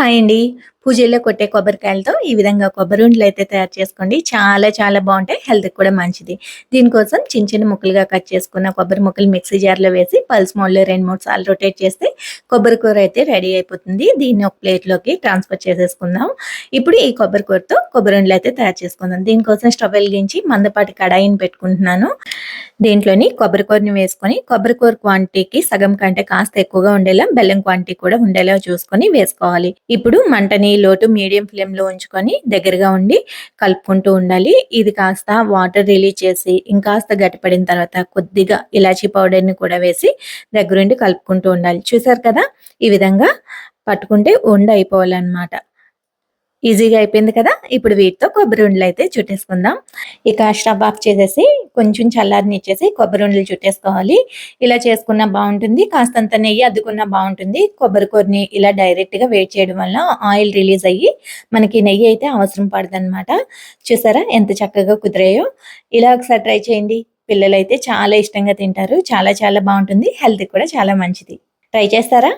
Hi అండి. పూజల్లో కొట్టే కొబ్బరికాయలతో ఈ విధంగా కొబ్బరి ఉండలు అయితే తయారు చేసుకోండి. చాలా చాలా బాగుంటాయి. హెల్త్కి కూడా మంచిది. దీనికోసం చిన్న చిన్న ముక్కలుగా కట్ చేసుకున్న కొబ్బరి ముక్కలు మిక్సీ జార్లో వేసి పల్స్ మోడ్లో రెండు మూడు సార్లు రొటేట్ చేస్తే కొబ్బరి కూర అయితే రెడీ అయిపోతుంది. దీన్ని ఒక ప్లేట్లోకి ట్రాన్స్ఫర్ చేసేసుకుందాం. ఇప్పుడు ఈ కొబ్బరి కూరతో కొబ్బరి ఉండలు అయితే తయారు చేసుకుందాం. దీనికోసం స్టవ్ వెలిగించి మందపాటి కడాయిని పెట్టుకుంటున్నాను. దీంట్లోని కొబ్బరి కూరని వేసుకొని కొబ్బరి కూర క్వాంటిటీకి సగం కంటే కాస్త ఎక్కువగా ఉండేలా బెల్లం క్వాంటిటీ కూడా ఉండేలా చూసుకొని వేసుకోవాలి. ఇప్పుడు మంటని లోటు మీడియం ఫ్లేమ్లో ఉంచుకొని దగ్గరగా ఉండి కలుపుకుంటూ ఉండాలి. ఇది కాస్త వాటర్ రిలీజ్ చేసి ఇంకాస్త గట్టిపడిన తర్వాత కొద్దిగా ఇలాచీ పౌడర్ని కూడా వేసి దగ్గరుండి కలుపుకుంటూ ఉండాలి. చూసారు కదా? ఈ విధంగా పట్టుకుంటే ఉండ అయిపోవాలన్నమాట. ఈజీగా అయిపోయింది కదా? ఇప్పుడు వీటితో కొబ్బరి ఉండలు అయితే చుట్టేసుకుందాం. ఇక స్టవ్ ఆఫ్ చేసేసి కొంచెం చల్లారిని ఇచ్చేసి కొబ్బరి ఉండలు చుట్టేసుకోవాలి. ఇలా చేసుకున్నా బాగుంటుంది. కాస్తంత నెయ్యి అద్దుకున్నా బాగుంటుంది. కొబ్బరి కూరని ఇలా డైరెక్ట్గా వేడి చేయడం వల్ల ఆయిల్ రిలీజ్ అయ్యి మనకి నెయ్యి అయితే అవసరం పడదన్నమాట. చూసారా ఎంత చక్కగా కుదిరాయో? ఇలా ఒకసారి ట్రై చేయండి. పిల్లలు అయితే చాలా ఇష్టంగా తింటారు. చాలా చాలా బాగుంటుంది. హెల్త్ కూడా చాలా మంచిది. ట్రై చేస్తారా?